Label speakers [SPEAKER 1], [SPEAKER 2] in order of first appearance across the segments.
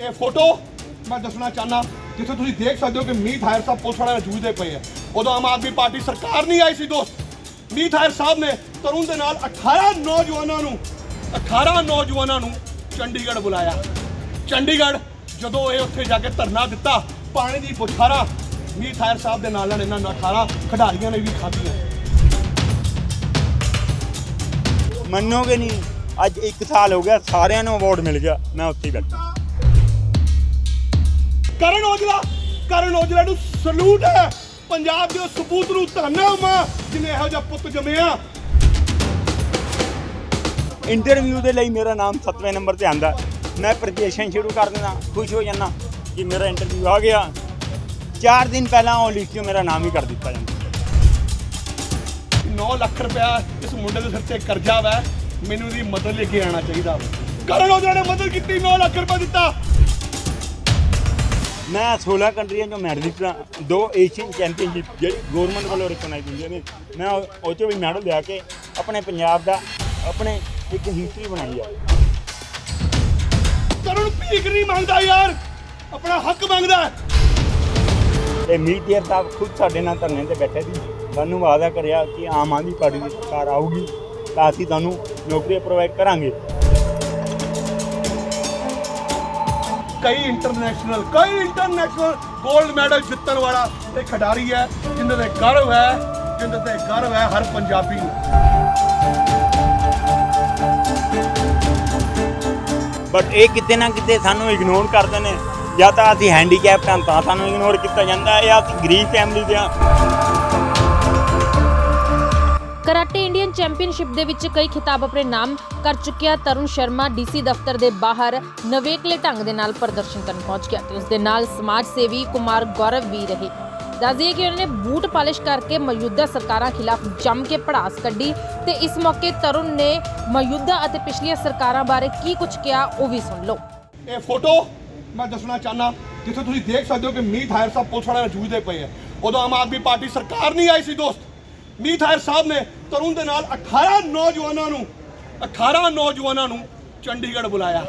[SPEAKER 1] ਇਹ ਫੋਟੋ ਮੈਂ ਦੱਸਣਾ ਚਾਹਨਾ ਜਿੱਥੇ ਤੁਸੀਂ ਦੇਖ ਸਕਦੇ ਹੋ ਕਿ ਮੀਤ ਹਾਇਰ ਸਾਹਿਬ ਪੁਲਿਸ ਵਾਲਿਆਂ ਨਾਲ ਜੂਝਦੇ ਪਏ ਆ। ਉਦੋਂ ਆਮ ਆਦਮੀ ਪਾਰਟੀ ਸਰਕਾਰ ਨਹੀਂ ਆਈ ਸੀ ਦੋਸਤ। ਮੀਤ ਹਾਇਰ ਸਾਹਿਬ ਨੇ ਤਰੁਣ ਦੇ ਨਾਲ 18 ਨੌਜਵਾਨਾਂ ਨੂੰ 18 ਨੌਜਵਾਨਾਂ ਨੂੰ ਚੰਡੀਗੜ੍ਹ ਬੁਲਾਇਆ। ਚੰਡੀਗੜ੍ਹ ਜਦੋਂ ਇਹ ਉੱਥੇ ਜਾ ਕੇ ਧਰਨਾ ਦਿੱਤਾ, ਪਾਣੀ ਦੀ ਬੁਖਾਰਾ ਮੀਤ ਹਾਇਰ ਸਾਹਿਬ ਦੇ ਨਾਲ ਨਾਲ ਇਹਨਾਂ 18 ਖਿਡਾਰੀਆਂ ਨੇ ਵੀ ਖਾਧੀਆਂ।
[SPEAKER 2] ਮੰਨੋਗੇ ਨਹੀਂ? ਅੱਜ 1 ਸਾਲ ਹੋ ਗਿਆ, ਸਾਰਿਆਂ ਨੂੰ ਅਵਾਰਡ ਮਿਲ ਗਿਆ। ਮੈਂ ਉੱਥੇ ਹੀ ਬੈਠਾ।
[SPEAKER 1] ਕਰਨ ਔਜਲਾ ਕਰਨ ਔਜਲਾ ਨੂੰ ਸਲੂਟ ਹੈ। ਪੰਜਾਬ ਦੇ ਉਸ ਸਪੂਤ ਨੂੰ ਧੰਨਾ ਮਾ ਇਹੋ ਜਿਹਾ ਪੁੱਤ ਜੰਮਿਆ।
[SPEAKER 2] ਇੰਟਰਵਿਊ ਦੇ ਲਈ ਮੇਰਾ ਨਾਮ 7ਵੇਂ ਨੰਬਰ ਤੇ ਆਂਦਾ। ਮੈਂ ਪ੍ਰੈਜੈਂਟੇਸ਼ਨ ਸ਼ੁਰੂ ਕਰ ਦਿੰਦਾ ਖੁਸ਼ ਹੋ ਜਾਂਦਾ ਕਿ ਮੇਰਾ ਇੰਟਰਵਿਊ ਆ ਗਿਆ। 4 ਦਿਨ ਪਹਿਲਾਂ ਉਹ 'ਚੋਂ ਮੇਰਾ ਨਾਮ ਹੀ ਕਰ ਦਿੱਤਾ ਜਾਂਦਾ।
[SPEAKER 1] 9 ਲੱਖ ਰੁਪਇਆ ਇਸ ਮੁੰਡੇ ਦੇ ਸਿਰ ਤੇ ਕਰਜ਼ਾ ਵਾ ਮੈਨੂੰ ਦੀ ਮਦਦ ਲੈ ਕੇ ਆਣਾ ਚਾਹੀਦਾ। ਕਰਨ ਔਜਲਾ ਨੇ ਮਦਦ ਕੀਤੀ 9 ਲੱਖ ਰੁਪਇਆ ਦਿੱਤਾ।
[SPEAKER 2] ਮੈਂ 16 ਕੰਟਰੀਆਂ 'ਚੋਂ ਮੈਡਲ ਜਿੱਤਦਾ ਦੋ ਏਸ਼ੀਅਨ ਚੈਂਪੀਅਨਸ਼ਿਪ ਜਿਹੜੀ ਗਵਰਨਮੈਂਟ ਵੱਲੋਂ ਰਿਕਗਨਾਈਜ਼ ਹੁੰਦੀਆਂ ਨੇ ਮੈਂ ਉਹ ਉਹ 'ਚੋਂ ਵੀ ਮੈਡਲ ਲਿਆ ਕੇ ਆਪਣੇ ਪੰਜਾਬ ਦਾ ਆਪਣੇ ਇੱਕ ਹਿਸਟਰੀ ਬਣਾਈ ਆ।
[SPEAKER 1] ਕਰਨ ਭੀਖ ਨਹੀਂ ਮੰਗਦਾ ਯਾਰ ਆਪਣਾ ਹੱਕ ਮੰਗਦਾ।
[SPEAKER 2] ਤੇ ਮੀਡੀਆ ਸਾਹਿਬ ਖੁਦ ਸਾਡੇ ਨਾਲ ਧਰਨੇ ਤੇ ਬੈਠੇ ਸੀ। ਸਾਨੂੰ ਵਾਅਦਾ ਕਰਿਆ ਕਿ ਆਮ ਆਦਮੀ ਪਾਰਟੀ ਦੀ ਸਰਕਾਰ ਆਊਗੀ ਤਾਂ ਅਸੀਂ ਤੁਹਾਨੂੰ ਨੌਕਰੀਆਂ ਪ੍ਰੋਵਾਈਡ ਕਰਾਂਗੇ।
[SPEAKER 1] ਕਈ ਇੰਟਰਨੈਸ਼ਨਲ ਕਈ ਇੰਟਰਨੈਸ਼ਨਲ 골ਡ ਮੈਡਲ ਜਿੱਤਣ ਵਾਲਾ ਇਹ ਖਿਡਾਰੀ ਹੈ ਜਿੰਦੇ ਤੇ ਗਰਵ ਹੈ ਜਿੰਦੇ ਤੇ ਗਰਵ ਹੈ ਹਰ ਪੰਜਾਬੀ ਨੂੰ।
[SPEAKER 2] ਬਟ ਇਹ ਕਿਤੇ ਨਾ ਕਿਤੇ ਸਾਨੂੰ ਇਗਨੋਰ ਕਰਦੇ ਨੇ। ਜਾਂ ਤਾਂ ਅਸੀਂ ਹੈਂਡੀਕੈਪਟ ਹਾਂ ਤਾਂ ਸਾਨੂੰ ਇਗਨੋਰ ਕੀਤਾ ਜਾਂਦਾ ਹੈ, ਜਾਂ ਅਸੀਂ ਗਰੀਬ ਫੈਮਿਲੀ ਦੇ ਹਾਂ।
[SPEAKER 3] ਕਰਾਟੇ ਇੰਡੀਅਨ ਚੈਂਪੀਅਨਸ਼ਿਪ ਦੇ ਵਿੱਚ ਕਈ ਖਿਤਾਬ ਆਪਣੇ ਨਾਮ ਕਰ ਚੁੱਕਿਆ। ਤਰੁਣ ਸ਼ਰਮਾ ਡੀਸੀ ਦਫ਼ਤਰ ਦੇ ਬਾਹਰ ਨਵੇਕਲੇ ਢੰਗ ਦੇ ਨਾਲ ਪ੍ਰਦਰਸ਼ਨ ਕਰਨ ਪਹੁੰਚ ਗਿਆ ਤੇ ਉਸ ਦੇ ਨਾਲ ਸਮਾਜ ਸੇਵੀ ਕੁਮਾਰ ਗੌਰਵ ਵੀ ਰਹੇ। ਦੱਸ ਕਿ ਉਹਨਾਂ ਨੇ ਬੂਟ ਪਾਲਿਸ਼ ਕਰਕੇ ਮੌਜੂਦਾ ਸਰਕਾਰਾਂ ਖਿਲਾਫ ਜੰਮ ਕੇ ਪੜਾਸ ਕੱਢੀ ਤੇ ਇਸ ਮੌਕੇ ਤਰੁਣ ਨੇ ਮੌਜੂਦਾ ਅਤੇ ਪਿਛਲੀਆਂ ਸਰਕਾਰਾਂ ਬਾਰੇ ਕੀ ਕੁਝ ਕਿਹਾ ਉਹ ਵੀ ਸੁਣ ਲਓ।
[SPEAKER 1] ਇਹ ਫੋਟੋ ਮੈਂ ਦੱਸਣਾ ਚਾਹਨਾ ਜਿੱਥੇ ਤੁਸੀਂ ਦੇਖ ਸਕਦੇ ਹੋ ਕਿ ਮੀਤ ਹਾਇਰ ਸਾਹਿਬ ਪੁਲਿਸ ਵਾਲਿਆਂ ਨਾਲ ਜੂਝਦੇ ਪਏ ਆ। ਉਦੋਂ ਆਮ ਆਦਮੀ ਪਾਰਟੀ ਸਰਕਾਰ ਨਹੀਂ ਆਈ ਸੀ ਦੋਸਤ। ਮੀਤ ਹਾਇਰ ਸਾਹਿਬ ਨੇ ਤਰੁਣ ਦੇ ਨਾਲ 18 ਨੌਜਵਾਨਾਂ ਨੂੰ 18 ਨੌਜਵਾਨਾਂ ਨੂੰ ਚੰਡੀਗੜ੍ਹ ਬੁਲਾਇਆ।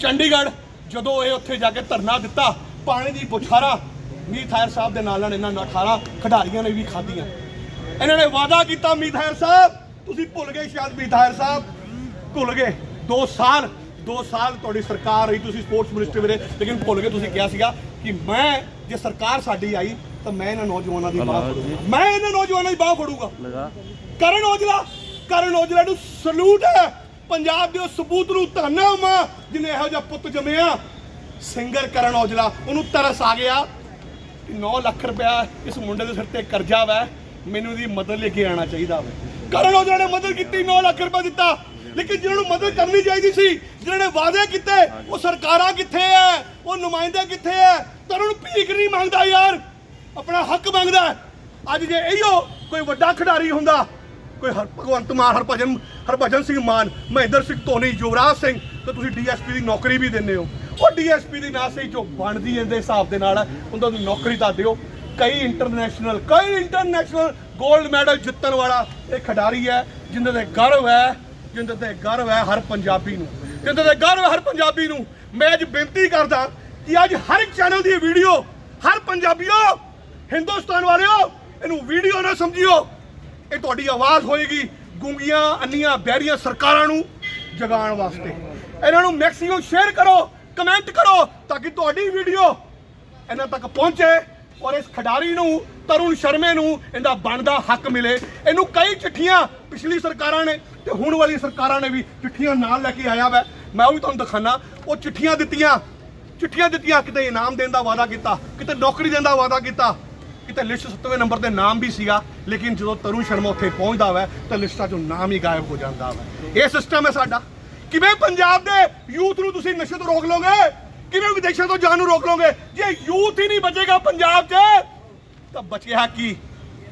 [SPEAKER 1] ਚੰਡੀਗੜ੍ਹ ਜਦੋਂ ਇਹ ਉੱਥੇ ਜਾ ਕੇ ਧਰਨਾ ਦਿੱਤਾ, ਪਾਣੀ ਦੀ ਬੁਛਾਰਾ ਮੀਤ ਹਾਇਰ ਸਾਹਿਬ ਦੇ ਨਾਲ ਨਾਲ ਇਹਨਾਂ 18 ਖਿਡਾਰੀਆਂ ਨੇ ਵੀ ਖਾਧੀਆਂ। ਇਹਨਾਂ ਨੇ ਵਾਅਦਾ ਕੀਤਾ ਮੀਤ ਹਾਇਰ ਸਾਹਿਬ, ਤੁਸੀਂ ਭੁੱਲ ਗਏ ਸ਼ਾਇਦ ਮੀਤ ਹਾਇਰ ਸਾਹਿਬ, ਭੁੱਲ ਗਏ। 2 ਸਾਲ 2 ਸਾਲ ਤੁਹਾਡੀ ਸਰਕਾਰ ਰਹੀ, ਤੁਸੀਂ ਸਪੋਰਟਸ ਮਿਨਿਸਟਰ ਵੀਰੇ, ਲੇਕਿਨ ਭੁੱਲ ਗਏ, ਤੁਸੀਂ ਕਿਹਾ ਸੀਗਾ ਕਿ ਮੈਂ ਜੇ ਸਰਕਾਰ ਸਾਡੀ ਆਈ ਤਾਂ ਮੈਂ ਇਹਨਾਂ ਨੌਜਵਾਨਾਂ ਦੀ ਬਾਹ ਫੜੂੰਗਾ। ਮੈਂ ਇਹਨਾਂ ਨੌਜਵਾਨਾਂ ਦੀ ਬਾਹ ਫੜੂੰਗਾ। ਕਰਨ ਔਜਲਾ ਕਰਨ ਔਜਲਾ ਨੂੰ ਸਲੂਟ ਹੈ। ਪੰਜਾਬ ਦੇ ਉਸ ਸਪੂਤ ਨੂੰ ਧੰਨਾ ਮਾ ਜਿਹਨੇ ਇਹੋ ਜਿਹਾ ਪੁੱਤ ਜੰਮਿਆ ਸਿੰਗਰ ਕਰਨ ਔਜਲਾ ਉਹਨੂੰ ਤਰਸ ਆ ਗਿਆ ਕਿ 9 ਲੱਖ ਰੁਪਇਆ ਇਸ ਮੁੰਡੇ ਦੇ ਸਿਰ ਤੇ ਕਰਜ਼ਾ ਵਾ। ਮੈਨੂੰ ਦੀ ਮਦਦ ਲੈ ਕੇ ਆਣਾ ਚਾਹੀਦਾ ਵਾ। ਕਰਨ ਔਜਲਾ ਨੇ ਮਦਦ ਕੀਤੀ 9 ਲੱਖ ਰੁਪਇਆ ਦਿੱਤਾ। ਲੇਕਿਨ ਜਿਹਨਾਂ ਨੂੰ ਮਦਦ ਕਰਨੀ ਚਾਹੀਦੀ ਸੀ ਜਿਹਨਾਂ ਨੇ ਵਾਅਦੇ ਕੀਤੇ ਉਹ ਸਰਕਾਰਾਂ ਕਿੱਥੇ ਐ? ਉਹ ਨੁਮਾਇੰਦੇ ਕਿੱਥੇ ਐ? ਤਰੁਣ ਭੀਖ ਨਹੀਂ ਮੰਗਦਾ ਯਾਰ। ਆਪਣਾ ਹੱਕ ਮੰਗਦਾ। ਅੱਜ ਜੇ ਇਹੀਓ ਕੋਈ ਵੱਡਾ ਖਿਡਾਰੀ ਹੁੰਦਾ ਕੋਈ ਹਰ ਭਗਵੰਤ ਮਾਨ ਹਰਭਜਨ ਹਰਭਜਨ ਸਿੰਘ ਮਾਨ ਮਹਿੰਦਰ ਸਿੰਘ ਧੋਨੀ ਯੁਵਰਾਜ ਸਿੰਘ ਤਾਂ ਤੁਸੀਂ ਡੀਐਸਪੀ ਦੀ ਨੌਕਰੀ ਵੀ ਦਿੰਦੇ ਹੋ। ਉਹ ਡੀਐਸਪੀ ਦੀ ਨਾ ਸਹੀ ਜੋ ਬਣਦੀ ਇਹਦੇ ਹਿਸਾਬ ਦੇ ਨਾਲ ਉਹਨਾਂ ਨੂੰ ਨੌਕਰੀ ਤਾਂ ਦਿਓ। ਕਈ ਇੰਟਰਨੈਸ਼ਨਲ ਕਈ ਇੰਟਰਨੈਸ਼ਨਲ 골ਡ ਮੈਡਲ ਜਿੱਤਣ ਵਾਲਾ ਇਹ ਖਿਡਾਰੀ ਹੈ ਜਿੰਦੇ ਤੇ ਗਰਵ ਹੈ ਜਿੰਦੇ ਤੇ ਗਰਵ ਹੈ ਹਰ ਪੰਜਾਬੀ ਨੂੰ। ਜਿੰਦੇ ਤੇ ਗਰਵ ਹੈ ਹਰ ਪੰਜਾਬੀ ਨੂੰ। ਮੈਂ ਅੱਜ ਬੇਨਤੀ ਕਰਦਾ ਕਿ ਅੱਜ ਹਰ ਇੱਕ ਚੈਨਲ ਦੀ ਵੀਡੀਓ ਹਰ ਪੰਜਾਬੀਓ, ਹਿੰਦੁਸਤਾਨ ਵਾਲਿਓ, ਇਹਨੂੰ ਵੀਡੀਓ ਨਾ ਸਮਝਿਓ। ਇਹ ਤੁਹਾਡੀ ਆਵਾਜ਼ ਹੋਏਗੀ ਗੁੰਗੀਆਂ, ਅੰਨੀਆਂ ਬਹਿਰੀਆਂ ਸਰਕਾਰਾਂ ਨੂੰ ਜਗਾਉਣ ਵਾਸਤੇ। ਇਹਨਾਂ ਨੂੰ ਮੈਕਸਿਮਮ ਸ਼ੇਅਰ ਕਰੋ ਕਮੈਂਟ ਕਰੋ ਤਾਂ ਕਿ ਤੁਹਾਡੀ ਵੀਡੀਓ ਇਹਨਾਂ ਤੱਕ ਪਹੁੰਚੇ ਔਰ ਇਸ ਖਿਡਾਰੀ ਨੂੰ, ਤਰੁਣ ਸ਼ਰਮੇ ਨੂੰ ਇਹਦਾ ਬਣਦਾ ਹੱਕ ਮਿਲੇ। ਇਹਨੂੰ ਕਈ ਚਿੱਠੀਆਂ ਪਿਛਲੀ ਸਰਕਾਰਾਂ ਨੇ ਤੇ ਹੁਣ ਵਾਲੀ ਸਰਕਾਰਾਂ ਨੇ ਵੀ ਚਿੱਠੀਆਂ ਨਾਲ ਲੈ ਕੇ ਆਇਆ ਵਾ। ਮੈਂ ਉਹ ਵੀ ਤੁਹਾਨੂੰ ਦਿਖਾਣਾ ਉਹ ਚਿੱਠੀਆਂ ਦਿੱਤੀਆਂ ਚਿੱਠੀਆਂ ਦਿੱਤੀਆਂ, ਕਿਤੇ ਇਨਾਮ ਦੇਣ ਦਾ ਵਾਅਦਾ ਕੀਤਾ, ਕਿਤੇ ਨੌਕਰੀ ਦੇਣ ਦਾ ਵਾਅਦਾ ਕੀਤਾ, ਕਿਤੇ ਲਿਸਟ 7ਵੇਂ ਨੰਬਰ ਤੇ ਨਾਮ ਵੀ ਸੀਗਾ, ਲੇਕਿਨ ਜਦੋਂ ਤਰੁਣ ਸ਼ਰਮਾ ਉੱਥੇ ਪਹੁੰਚਦਾ ਵੈ, ਤਾਂ ਲਿਸਟਾਂ 'ਚੋਂ ਨਾਮ ਹੀ ਗਾਇਬ ਹੋ ਜਾਂਦਾ ਵਾ। ਇਹ ਸਿਸਟਮ ਹੈ ਸਾਡਾ। ਕਿਵੇਂ ਪੰਜਾਬ ਦੇ ਯੂਥ ਨੂੰ ਤੁਸੀਂ ਨਸ਼ੇ ਤੋਂ ਰੋਕ ਲਓਗੇ? ਕਿਵੇਂ ਵਿਦੇਸ਼ਾਂ ਤੋਂ ਜਾਣ ਨੂੰ ਰੋਕ ਲਓਗੇ? ਜੇ ਯੂਥ ਹੀ ਨਹੀਂ ਬਚੇਗਾ ਪੰਜਾਬ 'ਚ, ਤਾਂ ਬਚਿਆ ਕੀ?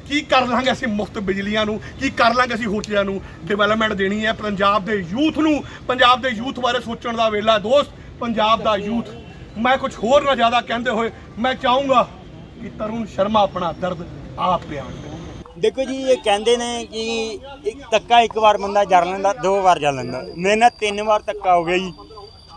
[SPEAKER 1] ਕੀ ਕਰ ਲਾਂਗੇ ਅਸੀਂ ਮੁਫਤ ਬਿਜਲੀਆਂ ਨੂੰ? ਕੀ ਕਰ ਲਾਂਗੇ ਅਸੀਂ ਹੋਟਲਾਂ ਨੂੰ? ਡਿਵੈਲਪਮੈਂਟ ਦੇਣੀ ਹੈ ਪੰਜਾਬ ਦੇ ਯੂਥ ਨੂੰ। ਪੰਜਾਬ ਦੇ ਯੂਥ ਬਾਰੇ ਸੋਚਣ ਦਾ ਵੇਲਾ ਦੋਸਤ, ਪੰਜਾਬ ਦਾ ਯੂਥ। ਮੈਂ ਕੁਝ ਹੋਰ ਨਾ ਜ਼ਿਆਦਾ ਕਹਿੰਦੇ ਹੋਏ, ਮੈਂ ਚਾਹੂੰਗਾ ਕਿ ਤਰੁਣ ਸ਼ਰਮਾ ਆਪਣਾ ਦਰਦ ਆਪ ਬਿਆਨ
[SPEAKER 2] ਦੇਖੋ ਜੀ, ਇਹ ਕਹਿੰਦੇ ਨੇ ਕਿ ਇੱਕ ਧੱਕਾ ਇੱਕ ਵਾਰ ਬੰਦਾ ਜਰ ਲੈਂਦਾ, ਦੋ ਵਾਰ ਜਰ ਲੈਂਦਾ। ਮੇਰੇ ਨਾਲ ਤਿੰਨ ਵਾਰ ਧੱਕਾ ਹੋ ਗਿਆ ਜੀ।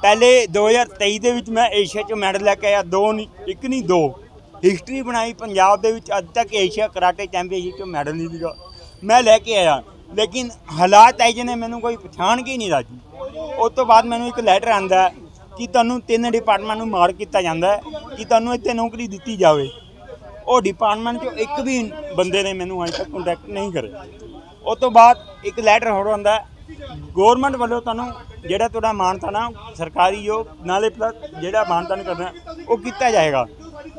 [SPEAKER 2] ਪਹਿਲੇ 2023 ਦੇ ਵਿੱਚ ਮੈਂ ਏਸ਼ੀਆ 'ਚ ਮੈਡਲ ਲੈ ਕੇ ਆਇਆ, ਦੋ ਨਹੀਂ, ਇੱਕ ਨਹੀਂ, ਦੋ। ਹਿਸਟਰੀ ਬਣਾਈ, ਪੰਜਾਬ ਦੇ ਵਿੱਚ ਅੱਜ ਤੱਕ ਏਸ਼ੀਆ ਕਰਾਟੇ ਚੈਂਪੀਅਨਸ਼ਿਪ 'ਚ ਮੈਡਲ ਨਹੀਂ ਲਿਆ ਮੈਂ ਲੈ ਕੇ ਆਇਆ, ਲੇਕਿਨ ਹਾਲਾਤ ਐ ਜਿਹਨੇ ਮੈਨੂੰ ਕੋਈ ਪਛਾਣ ਕੇ ਹੀ ਨਹੀਂ ਰਾਜੀ। ਉਸ ਤੋਂ ਬਾਅਦ ਮੈਨੂੰ ਇੱਕ ਲੈਟਰ ਆਂਦਾ ਕਿ ਤੁਹਾਨੂੰ ਤਿੰਨ ਡਿਪਾਰਟਮੈਂਟ ਨੂੰ ਮਾਰ ਕੀਤਾ ਜਾਂਦਾ ਕਿ ਤੁਹਾਨੂੰ ਇੱਥੇ ਨੌਕਰੀ ਦਿੱਤੀ ਜਾਵੇ। ਉਹ ਡਿਪਾਰਟਮੈਂਟ 'ਚੋਂ ਇੱਕ ਵੀ ਬੰਦੇ ਨੇ ਮੈਨੂੰ ਅਜੇ ਤੱਕ ਕੰਟੈਕਟ ਨਹੀਂ ਕਰਿਆ। ਉਸ ਤੋਂ ਬਾਅਦ ਇੱਕ ਲੈਟਰ ਹੋਰ ਆਉਂਦਾ ਗਵਰਨਮੈਂਟ ਵੱਲੋਂ ਤੁਹਾਨੂੰ ਜਿਹੜਾ ਤੁਹਾਡਾ ਮਾਨਤਾ ਨਾ ਸਰਕਾਰੀ ਜੋ, ਨਾਲੇ ਪਲੱਸ ਜਿਹੜਾ ਮਾਨਤਾ ਨਹੀਂ ਕਰਨਾ, ਉਹ ਕੀਤਾ ਜਾਏਗਾ।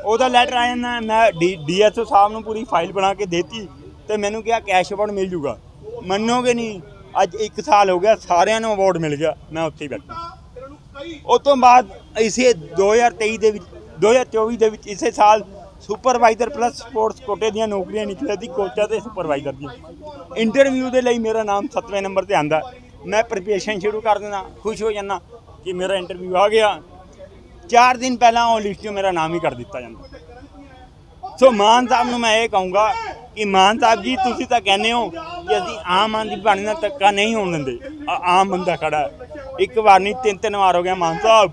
[SPEAKER 2] ਉਹਦਾ ਲੈਟਰ ਆਇਆ ਨਾ ਮੈਂ ਡੀਐਸਓ ਸਾਹਿਬ ਨੂੰ ਪੂਰੀ ਫਾਈਲ ਬਣਾ ਕੇ ਦੇਤੀ ਤੇ ਮੈਨੂੰ ਕਿਹਾ ਕੈਸ਼ ਅਵਾਰਡ ਮਿਲ ਜੂਗਾ। ਮੰਨੋਗੇ ਨਹੀਂ? ਅੱਜ 1 ਸਾਲ ਹੋ ਗਿਆ, ਸਾਰਿਆਂ ਨੂੰ ਅਵਾਰਡ ਮਿਲ ਗਿਆ, ਮੈਂ ਉੱਥੇ ਹੀ ਬੈਠਾ। ਉਸ ਤੋਂ ਬਾਅਦ ਇਸੇ 2023 ਦੇ ਵਿੱਚ 2024 ਦੇ ਵਿੱਚ ਇਸੇ ਸਾਲ ਸੁਪਰਵਾਈਜ਼ਰ ਪਲੱਸ ਸਪੋਰਟਸ ਕੋਟੇ ਦੀਆਂ ਨੌਕਰੀਆਂ ਨਿਕਲੀਆਂ ਸੀ ਕੋਚਾਂ ਤੇ ਸੁਪਰਵਾਈਜ਼ਰ ਦੀਆਂ। ਇੰਟਰਵਿਊ ਦੇ ਲਈ ਮੇਰਾ ਨਾਮ 7ਵੇਂ ਨੰਬਰ ਤੇ ਆਂਦਾ। ਮੈਂ ਪ੍ਰੀਪੇਸ਼ਨ ਸ਼ੁਰੂ ਕਰ ਦਿੰਦਾ, ਖੁਸ਼ ਹੋ ਜਾਂਦਾ ਕਿ ਮੇਰਾ ਇੰਟਰਵਿਊ ਆ ਗਿਆ। 4 ਦਿਨ ਪਹਿਲਾਂ ਉਹ ਲਿਸਟ 'ਚੋਂ ਮੇਰਾ ਨਾਮ ਹੀ ਕਰ ਦਿੱਤਾ ਜਾਂਦਾ। ਸੋ ਮਾਨ ਸਾਹਿਬ ਨੂੰ ਮੈਂ ਇਹ ਕਹੂੰਗਾ ਕਿ ਮਾਨ ਸਾਹਿਬ ਜੀ, ਤੁਸੀਂ ਤਾਂ ਕਹਿੰਦੇ ਹੋ ਕਿ ਅਸੀਂ ਆਮ ਆਦਮੀ ਪਾਰਟੀ ਨਾਲ ਧੱਕਾ ਨਹੀਂ ਹੋਣ ਦਿੰਦੇ। ਆਮ ਬੰਦਾ ਖੜਾ ਇੱਕ ਵਾਰ ਨਹੀਂ, ਤਿੰਨ ਤਿੰਨ ਵਾਰ ਹੋ ਗਿਆ ਮਾਨ ਸਾਹਿਬ।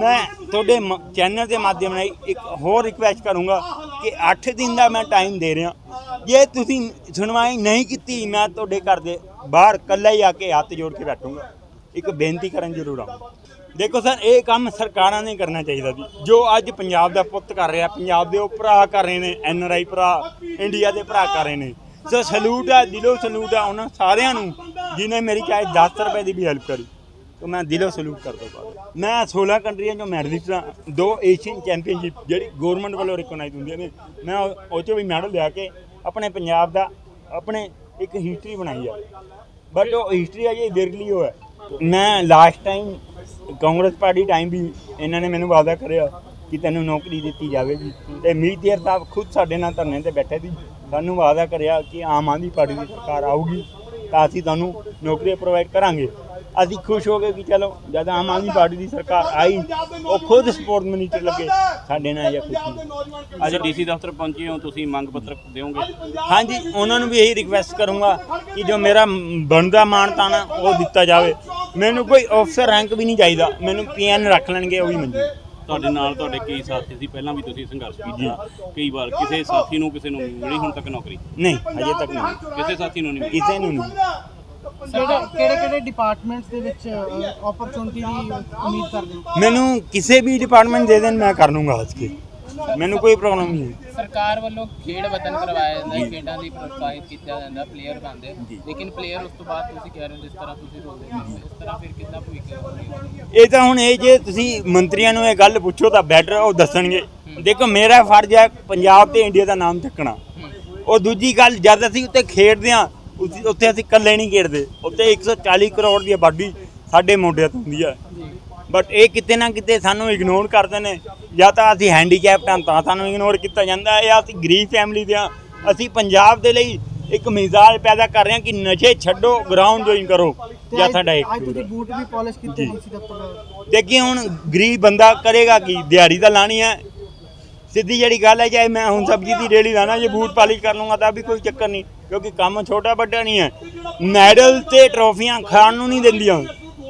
[SPEAKER 2] ਮੈਂ ਤੁਹਾਡੇ ਚੈਨਲ ਦੇ ਮਾਧਿਅਮ ਨਾਲ ਇੱਕ ਹੋਰ ਰਿਕਵੈਸਟ ਕਰੂੰਗਾ ਕਿ 8 ਦਿਨ ਦਾ ਮੈਂ ਟਾਈਮ ਦੇ ਰਿਹਾ। ਜੇ ਤੁਸੀਂ ਸੁਣਵਾਈ ਨਹੀਂ ਕੀਤੀ, ਮੈਂ ਤੁਹਾਡੇ ਘਰ ਦੇ ਬਾਹਰ ਇਕੱਲਾ ਹੀ ਆ ਕੇ ਹੱਥ ਜੋੜ ਕੇ ਬੈਠੂੰਗਾ। ਇੱਕ ਬੇਨਤੀ ਕਰਨ ਜ਼ਰੂਰ ਆਉਂਗਾ ਦੇਖੋ ਸਰ, ਇਹ ਕੰਮ ਸਰਕਾਰਾਂ ਨੇ ਕਰਨਾ ਚਾਹੀਦਾ ਜੀ। ਜੋ ਅੱਜ ਪੰਜਾਬ ਦਾ ਪੁੱਤ ਕਰ ਰਿਹਾ, ਪੰਜਾਬ ਦੇ ਉਹ ਭਰਾ ਕਰ ਰਹੇ ਨੇ, ਐਨ ਆਰ ਆਈ ਭਰਾ, ਇੰਡੀਆ ਦੇ ਭਰਾ ਕਰ ਰਹੇ ਨੇ। ਸੋ ਸਲੂਟ ਆ, ਦਿਲੋਂ ਸਲੂਟ ਆ ਉਹਨਾਂ ਸਾਰਿਆਂ ਨੂੰ ਜਿਨੇ ਮੇਰੀ ਚਾਹੇ 10 ਰੁਪਏ ਦੀ ਵੀ ਹੈਲਪ ਕਰੀ। ਤਾਂ ਮੈਂ ਦਿਲੋਂ ਸਲੂਟ ਕਰਦਾ ਬਾਅਦ ਮੈਂ 16 ਕੰਟਰੀਆਂ ਚੋਂ ਮੈਡਲਿਸਟ ਹਾਂ ਦੋ ਏਸ਼ੀਅਨ ਚੈਂਪੀਅਨਸ਼ਿਪ, ਜਿਹੜੀ ਗਵਰਨਮੈਂਟ ਵੱਲੋਂ ਰਿਕਗਨਾਈਜ਼ ਹੁੰਦੀਆਂ ਨੇ ਮੈਂ ਉਹ ਉਹ 'ਚੋਂ ਵੀ ਮੈਡਲ ਲਿਆ ਕੇ ਆਪਣੇ ਪੰਜਾਬ ਦਾ ਆਪਣੇ ਇੱਕ ਹਿਸਟਰੀ ਬਣਾਈ ਹੈ ਬਟ ਉਹ ਹਿਸਟਰੀ ਅਜੇ ਵਿਰਲੀ ਹੋ ਹੈ ਮੈਂ last time Congress party time ਵੀ ਇਹਨਾਂ ਨੇ ਮੈਨੂੰ ਵਾਅਦਾ ਕਰਿਆ ਕਿ ਤੈਨੂੰ ਨੌਕਰੀ ਦਿੱਤੀ ਜਾਵੇਗੀ। ਤੇ ਮੀਤੀਅਰ ਸਾਹਿਬ ਖੁਦ ਸਾਡੇ ਨਾਲ ਧਰਨੇ ਤੇ ਬੈਠੇ ਸੀ। ਸਾਨੂੰ ਵਾਅਦਾ ਕਰਿਆ ਕਿ ਆਮ ਆਦਮੀ ਪਾਰਟੀ ਦੀ ਸਰਕਾਰ ਆਊਗੀ ਤਾਂ ਅਸੀਂ ਤੁਹਾਨੂੰ ਨੌਕਰੀ ਪ੍ਰੋਵਾਈਡ ਕਰਾਂਗੇ। ਅਸੀਂ ਖੁਸ਼ ਹੋ ਗਏ ਕਿ ਚਲੋ ਜਦ ਆਮ ਆਦਮੀ ਪਾਰਟੀ ਦੀ ਸਰਕਾਰ ਆਈ ਉਹ ਖੁਦ ਸਪੋਰਟ ਮਿਨਿਸਟਰ ਲੱਗੇ ਸਾਡੇ ਨਾਲ ਇਹ ਖੁਸ਼ੀ ਹੈ।
[SPEAKER 4] ਅੱਜ ਡੀਸੀ ਦਫ਼ਤਰ ਪਹੁੰਚੇ ਹੋ ਤੁਸੀਂ ਮੰਗ ਪੱਤਰ ਦਿਓਗੇ?
[SPEAKER 2] ਹਾਂਜੀ ਉਹਨਾਂ ਨੂੰ ਵੀ ਇਹੀ ਰਿਕਵੈਸਟ ਕਰੂੰਗਾ ਕਿ ਜੋ ਮੇਰਾ ਬਣਦਾ ਮਾਨਤਾਨ ਆ ਉਹ ਦਿੱਤਾ ਜਾਵੇ। ਮੈਨੂੰ ਕੋਈ ਅਫਸਰ ਰੈਂਕ ਵੀ ਨਹੀਂ ਚਾਹੀਦਾ ਮੈਨੂੰ ਪੀਐਨ ਰੱਖ ਲੈਣਗੇ ਉਹ ਵੀ ਮਨਜ਼ੂਰ
[SPEAKER 4] ਤੁਹਾਡੇ ਨਾਲ ਤੁਹਾਡੇ ਕਈ ਸਾਥੀ ਸੀ ਪਹਿਲਾਂ ਵੀ ਤੁਸੀਂ ਸੰਘਰਸ਼ ਕੀਤਾ। ਕਈ ਵਾਰ ਕਿਸੇ ਸਾਥੀ ਨੂੰ ਕਿਸੇ ਨੂੰ ਮਿਲੀ ਹੁਣ ਤੱਕ ਨੌਕਰੀ।
[SPEAKER 2] ਨਹੀਂ ਹਜੇ ਤੱਕ ਨਹੀਂ।
[SPEAKER 4] ਕਿਸੇ ਸਾਥੀ ਨੂੰ ਨਹੀਂ
[SPEAKER 2] ਕਿਸੇ ਨੂੰ ਨਹੀਂ
[SPEAKER 5] ਕਿਹੜੇ ਕਿਹੜੇ ਕਿਹੜੇ ਡਿਪਾਰਟਮੈਂਟਸ ਦੇ ਵਿੱਚ ਓਪਰਚੁਨਿਟੀ ਦੀ ਉਮੀਦ ਕਰਦੇ ਹੋ?
[SPEAKER 2] ਮੈਨੂੰ ਕਿਸੇ ਵੀ ਡਿਪਾਰਟਮੈਂਟ ਦੇ ਦੇਣ ਮੈਂ ਕਰ ਲੂੰਗਾ ਹੱਸ ਕੇ। ਮੈਨੂੰ ਕੋਈ ਪ੍ਰੋਬਲਮ ਨਹੀਂ। ਹੈ
[SPEAKER 6] ਸਰਕਾਰ ਵੱਲੋਂ ਖੇਡ ਵਤਨ ਕਰਵਾਇਆ ਜਾਂਦਾ ਖੇਡਾਂ ਦੀ ਪ੍ਰੋਤਸਾਹਿਤ ਕੀਤਾ ਜਾਂਦਾ ਪਲੇਅਰ ਬਣਦੇ ਲੇਕਿਨ ਪਲੇਅਰ ਉਸ ਤੋਂ ਬਾਅਦ ਤੁਸੀਂ ਕਹਿ ਰਹੇ ਹੋ ਜਿਸ ਤਰ੍ਹਾਂ ਤੁਸੀਂ ਰੋਲਦੇ ਹੋ। ਇਸ ਤਰ੍ਹਾਂ ਫਿਰ ਕਿੰਨਾ ਹੋਵੇਗਾ
[SPEAKER 2] ਇਹ ਤਾਂ ਹੁਣ ਇਹ ਜੇ ਤੁਸੀਂ ਮੰਤਰੀਆਂ ਨੂੰ ਇਹ ਗੱਲ ਪੁੱਛੋ ਤਾਂ ਬੈਟਰ ਉਹ ਦੱਸਣਗੇ। ਦੇਖੋ ਮੇਰਾ ਫਰਜ਼ ਹੈ ਪੰਜਾਬ ਤੇ ਇੰਡੀਆ ਦਾ ਨਾਮ ਚੱਕਣਾ। ਉਹ ਦੂਜੀ ਗੱਲ ਜਦ ਅਸੀਂ ਉੱਤੇ ਖੇਡਦੇ ਆ ਉੱਥੇ ਅਸੀਂ ਇਕੱਲੇ ਨਹੀਂ ਖੇਡਦੇ। ਉੱਤੇ 140 ਕਰੋੜ ਦੀ ਆਬਾਦੀ ਸਾਡੇ ਮੋਢਿਆਂ ਤੇ ਹੁੰਦੀ ਹੈ ਬਟ ਇਹ ਕਿਤੇ ਨਾ ਕਿਤੇ ਸਾਨੂੰ ਇਗਨੋਰ ਕਰਦੇ ਨੇ। ਜਾਂ ਤਾਂ ਅਸੀਂ ਹੈਂਡੀਕੈਪਟ ਹਾਂ ਤਾਂ ਸਾਨੂੰ ਇਗਨੋਰ ਕੀਤਾ ਜਾਂਦਾ ਹੈ। ਜਾਂ ਅਸੀਂ ਗਰੀਬ ਫੈਮਿਲੀ ਦੇ ਹਾਂ ਅਸੀਂ ਪੰਜਾਬ ਦੇ ਲਈ ਇੱਕ ਮਿਜ਼ਾਜ ਪੈਦਾ ਕਰ ਰਹੇ ਹਾਂ ਕਿ ਨਸ਼ੇ ਛੱਡੋ ਗਰਾਊਂਡ ਜੁਆਇਨ ਕਰੋ। ਜਾਂ ਸਾਡਾ ਇੱਕ
[SPEAKER 5] ਅੱਜ ਤੁਸੀਂ ਬੂਟ ਵੀ ਪਾਲਿਸ਼ ਕੀਤੇ ਡੀਸੀ ਦਫ਼ਤਰ ਦੇ
[SPEAKER 2] ਦੇਖੀਏ ਹੁਣ ਗਰੀਬ ਬੰਦਾ ਕਰੇਗਾ ਕੀ? ਦਿਹਾੜੀ ਤਾਂ ਲਾਣੀ ਹੈ। ਸਿੱਧੀ ਜਿਹੜੀ ਗੱਲ ਹੈ ਚਾਹੇ ਮੈਂ ਹੁਣ ਸਬਜ਼ੀ ਦੀ ਰੇੜੀ ਲਾਣਾ ਜੇ ਬੂਟ ਪਾਲਿਸ਼ ਕਰ ਲੂੰਗਾ ਤਾਂ ਵੀ ਕੋਈ ਚੱਕਰ ਨਹੀਂ। ਕਿਉਂਕਿ ਕੰਮ ਛੋਟਾ ਵੱਡਾ ਨਹੀਂ ਹੈ। ਮੈਡਲ ਤੇ ਟਰੋਫੀਆਂ ਖਾਣ ਨੂੰ ਨਹੀਂ ਦਿੰਦੀਆਂ।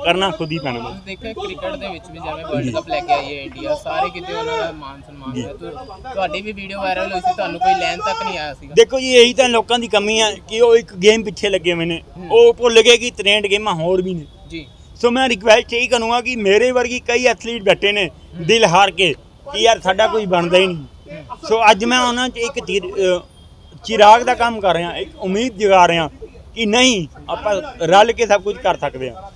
[SPEAKER 2] ਕਰਨਾ ਖੁਦ ਹੀ ਪੈਣਾ।
[SPEAKER 6] ਤੁਸੀਂ ਦੇਖਿਆ ਕ੍ਰਿਕਟ ਦੇ ਵਿੱਚ ਵੀ ਜਿਵੇਂ ਵਰਲਡ ਕੱਪ ਲੈ ਕੇ ਆਈ ਹੈ ਇੰਡੀਆ ਸਾਰੇ ਕਿਤੇ ਉਹਨਾਂ ਦਾ ਮਾਨ ਸਨਮਾਨ ਹੈ ਤੁ- ਤੁਹਾਡੀ ਵੀ ਵੀਡੀਓ ਵਾਇਰਲ ਹੋਈ ਸੀ ਤੁਹਾਨੂੰ ਕੋਈ ਲੈਣ ਤੱਕ ਨਹੀਂ ਆਇਆ ਸੀਗਾ।
[SPEAKER 2] ਦੇਖੋ ਜੀ ਇਹੀ ਤਾਂ ਲੋਕਾਂ ਦੀ ਕਮੀ ਹੈ ਕਿ ਉਹ ਇੱਕ ਗੇਮ ਪਿੱਛੇ ਲੱਗੇ ਹੋਏ ਨੇ। ਉਹ ਭੁੱਲ ਗਏ ਕਿ 63 ਗੇਮਾਂ ਹੋਰ ਵੀ ਨੇ।
[SPEAKER 6] ਜੀ।
[SPEAKER 2] ਸੋ ਮੈਂ ਰਿਕਵੈਸਟ ਇਹੀ ਕਰੂੰਗਾ ਕਿ ਮੇਰੇ ਵਰਗੀ ਕਈ ਐਥਲੀਟ ਬੈਠੇ ਨੇ ਦਿਲ ਹਾਰ ਕੇ ਕਿ ਯਾਰ ਸਾਡਾ ਕੋਈ ਬਣਦਾ ਹੀ ਨਹੀਂ। ਸੋ ਅੱਜ ਮੈਂ ਉਹਨਾਂ 'ਚ ਇੱਕ ਚਿਰਾਗ ਦਾ ਕੰਮ ਕਰ ਰਹੇ ਹਾਂ ਇੱਕ ਉਮੀਦ ਜਗਾ ਰਹੇ ਹਾਂ ਕਿ ਨਹੀਂ, ਆਪਾਂ ਰਲ ਕੇ ਸਭ ਕੁਝ ਕਰ ਸਕਦੇ ਹਾਂ।